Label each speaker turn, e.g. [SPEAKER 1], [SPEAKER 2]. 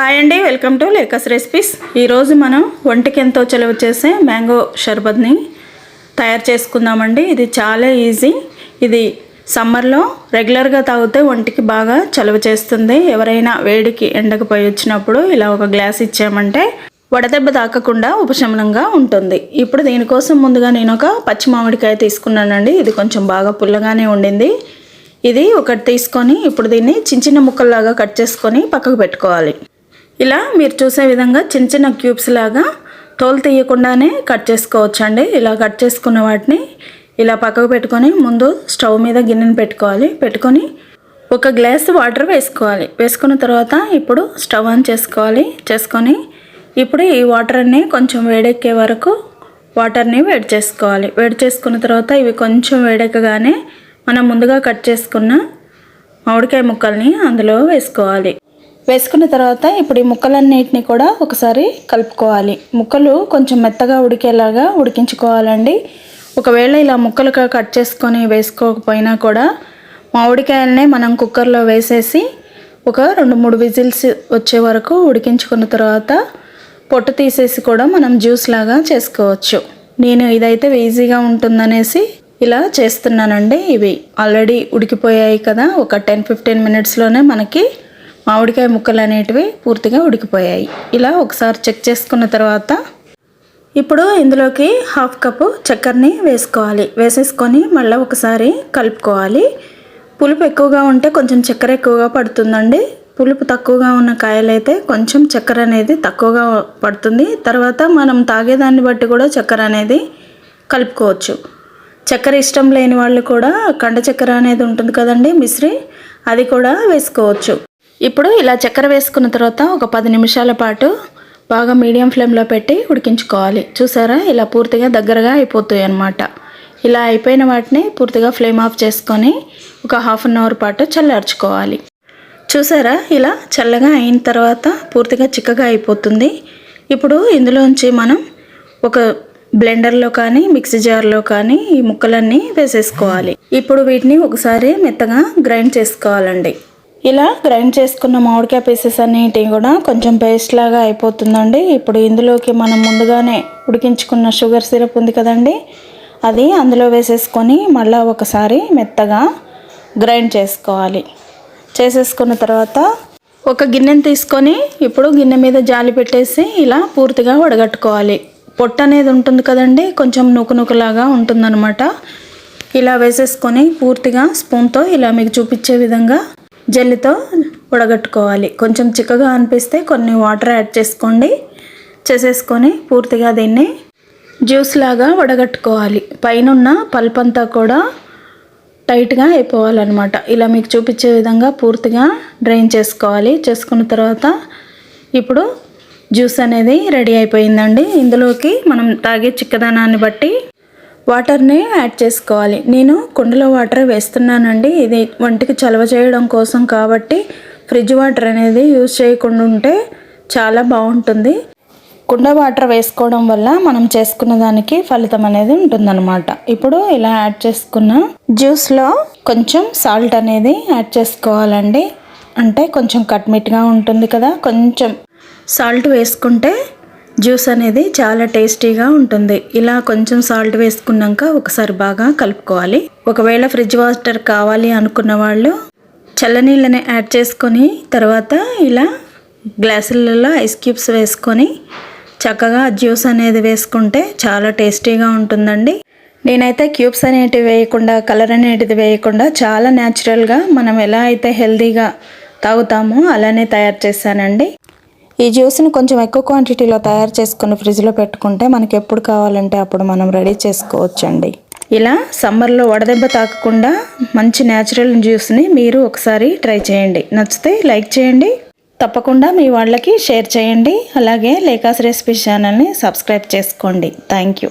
[SPEAKER 1] Hi అండి welcome to లేకస్ recipes. ఈరోజు మనం ఒంటికి ఎంతో చలువ చేసే మ్యాంగో షర్బత్ని తయారు చేసుకుందామండి. ఇది చాలా ఈజీ. ఇది సమ్మర్లో రెగ్యులర్గా తాగితే ఒంటికి బాగా చలువ చేస్తుంది. ఎవరైనా వేడికి ఎండకు పోయి వచ్చినప్పుడు ఇలా ఒక గ్లాస్ ఇచ్చామంటే వడదెబ్బ తాకకుండా ఉపశమనంగా ఉంటుంది. ఇప్పుడు దీనికోసం ముందుగా నేను ఒక పచ్చి మామిడికాయ తీసుకున్నానండి. ఇది కొంచెం బాగా పుల్లగానే ఉండింది. ఇది ఒకటి తీసుకొని ఇప్పుడు దీన్ని చిన్న చిన్న ముక్కల్లాగా కట్ చేసుకొని పక్కకు పెట్టుకోవాలి. ఇలా మీరు చూసే విధంగా చిన్న చిన్న క్యూబ్స్ లాగా తోలు తీయకుండానే కట్ చేసుకోవచ్చండి. ఇలా కట్ చేసుకున్న వాటిని ఇలా పక్కకు పెట్టుకొని ముందు స్టవ్ మీద గిన్నెను పెట్టుకోవాలి. పెట్టుకొని ఒక గ్లాస్ వాటర్ వేసుకోవాలి. వేసుకున్న తర్వాత ఇప్పుడు స్టవ్ ఆన్ చేసుకోవాలి. చేసుకొని ఇప్పుడు ఈ వాటర్ అన్నీ కొంచెం వేడెక్కే వరకు వాటర్ని వేడి చేసుకోవాలి. వేడి చేసుకున్న తర్వాత ఇవి కొంచెం వేడెక్కగానే మనం ముందుగా కట్ చేసుకున్న మామిడికాయ ముక్కల్ని అందులో వేసుకోవాలి. వేసుకున్న తర్వాత ఇప్పుడు ఈ ముక్కలన్నిటిని కూడా ఒకసారి కలుపుకోవాలి. ముక్కలు కొంచెం మెత్తగా ఉడికేలాగా ఉడికించుకోవాలండి. ఒకవేళ ఇలా ముక్కలుగా కట్ చేసుకొని వేసుకోకపోయినా కూడా మామిడికాయలనే మనం కుక్కర్లో వేసేసి ఒక రెండు మూడు విజిల్స్ వచ్చే వరకు ఉడికించుకున్న తర్వాత పొట్టు తీసేసి కూడా మనం జ్యూస్ లాగా చేసుకోవచ్చు. నేను ఇదైతే ఈజీగా ఉంటుందనేసి ఇలా చేస్తున్నానండి. ఇవి ఆల్రెడీ ఉడికిపోయాయి కదా. ఒక టెన్ ఫిఫ్టీన్ మినిట్స్లోనే మనకి మామిడికాయ ముక్కలు అనేటివి పూర్తిగా ఉడికిపోయాయి. ఇలా ఒకసారి చెక్ చేసుకున్న తర్వాత ఇప్పుడు ఇందులోకి హాఫ్ కప్పు చక్కెరని వేసుకోవాలి. వేసేసుకొని మళ్ళీ ఒకసారి కలుపుకోవాలి. పులుపు ఎక్కువగా ఉంటే కొంచెం చక్కెర ఎక్కువగా పడుతుందండి. పులుపు తక్కువగా ఉన్న కాయలైతే కొంచెం చక్కెర అనేది తక్కువగా పడుతుంది. తర్వాత మనం తాగేదాన్ని బట్టి కూడా చక్కెర అనేది కలుపుకోవచ్చు. చక్కెర ఇష్టం లేని వాళ్ళు కూడా కండ చక్కెర అనేది ఉంటుంది కదండి మిశ్రీ అది కూడా వేసుకోవచ్చు. ఇప్పుడు ఇలా చక్కెర వేసుకున్న తర్వాత ఒక పది నిమిషాల పాటు బాగా మీడియం ఫ్లేమ్లో పెట్టి ఉడికించుకోవాలి. చూసారా? ఇలా పూర్తిగా దగ్గరగా అయిపోతాయి అన్నమాట. ఇలా అయిపోయిన వాటిని పూర్తిగా ఫ్లేమ్ ఆఫ్ చేసుకొని ఒక హాఫ్ అన్ అవర్ పాటు చల్లార్చుకోవాలి. చూసారా? ఇలా చల్లగా అయిన తర్వాత పూర్తిగా చిక్కగా అయిపోతుంది. ఇప్పుడు ఇందులోంచి మనం ఒక బ్లెండర్లో కానీ మిక్సీ జార్లో కానీ ఈ ముక్కలన్నీ వేసేసుకోవాలి. ఇప్పుడు వీటిని ఒకసారి మెత్తగా గ్రైండ్ చేసుకోవాలండి. ఇలా గ్రైండ్ చేసుకున్న మామిడికాయ పీసెస్ అన్నిటి కూడా కొంచెం పేస్ట్ లాగా అయిపోతుందండి. ఇప్పుడు ఇందులోకి మనం ముందుగానే ఉడికించుకున్న షుగర్ సిరప్ ఉంది కదండి. అది అందులో వేసేసుకొని మళ్ళీ ఒకసారి మెత్తగా గ్రైండ్ చేసుకోవాలి. చేసేసుకున్న తర్వాత ఒక గిన్నెను తీసుకొని ఇప్పుడు గిన్నె మీద జాలి పెట్టేసి ఇలా పూర్తిగా వడగట్టుకోవాలి. పొట్టు అనేది ఉంటుంది కదండి కొంచెం నూకునూకులాగా ఉంటుందన్నమాట. ఇలా వేసేసుకొని పూర్తిగా స్పూన్తో ఇలా మీకు చూపించే విధంగా జల్లితో ఉడగట్టుకోవాలి. కొంచెం చిక్కగా అనిపిస్తే కొన్ని వాటర్ యాడ్ చేసుకోండి. చేసేసుకొని పూర్తిగా దీన్ని జ్యూస్ లాగా వడగట్టుకోవాలి పైన పల్ప్ అంతా కూడా టైట్గా అయిపోవాలన్నమాట. ఇలా మీకు చూపించే విధంగా పూర్తిగా డ్రైన్ చేసుకోవాలి. చేసుకున్న తర్వాత ఇప్పుడు జ్యూస్ అనేది రెడీ అయిపోయిందండి. ఇందులోకి మనం తాగే చిక్కదనాన్ని బట్టి వాటర్ని యాడ్ చేసుకోవాలి. నేను కుండలో వాటర్ వేస్తున్నానండి. ఇది వంటికి చలవ చేయడం కోసం కాబట్టి ఫ్రిడ్జ్ వాటర్ అనేది యూజ్ చేయకుండా ఉంటే చాలా బాగుంటుంది. కుండ వాటర్ వేసుకోవడం వల్ల మనం చేసుకున్న దానికి ఫలితం అనేది ఉంటుందన్నమాట. ఇప్పుడు ఇలా యాడ్ చేసుకున్న జ్యూస్లో కొంచెం సాల్ట్ అనేది యాడ్ చేసుకోవాలండి. అంటే కొంచెం కట్మిట్గా ఉంటుంది కదా కొంచెం సాల్ట్ వేసుకుంటే జ్యూస్ అనేది చాలా టేస్టీగా ఉంటుంది. ఇలా కొంచెం సాల్ట్ వేసుకున్నాక ఒకసారి బాగా కలుపుకోవాలి. ఒకవేళ ఫ్రిడ్జ్ వాటర్ కావాలి అనుకున్న వాళ్ళు చల్లనీళ్ళని యాడ్ చేసుకొని తర్వాత ఇలా గ్లాసులలో ఐస్ క్యూబ్స్ వేసుకొని చక్కగా జ్యూస్ అనేది వేసుకుంటే చాలా టేస్టీగా ఉంటుందండి. నేనైతే క్యూబ్స్ అనేటివి వేయకుండా కలర్ అనేటిది వేయకుండా చాలా న్యాచురల్గా మనం ఎలా అయితే హెల్తీగా తాగుతామో అలానే తయారు చేశానండి. ఈ జ్యూస్ని కొంచెం ఎక్కువ క్వాంటిటీలో తయారు చేసుకుని ఫ్రిడ్జ్లో పెట్టుకుంటే మనకి ఎప్పుడు కావాలంటే అప్పుడు మనం రెడీ చేసుకోవచ్చండి. ఇలా సమ్మర్లో వడదెబ్బ తాకకుండా మంచి న్యాచురల్ జ్యూస్ని మీరు ఒకసారి ట్రై చేయండి. నచ్చితే లైక్ చేయండి. తప్పకుండా మీ వాళ్ళకి షేర్ చేయండి. అలాగే లేకాస్ రెసిపీస్ ఛానల్ని సబ్స్క్రైబ్ చేసుకోండి. Thank you.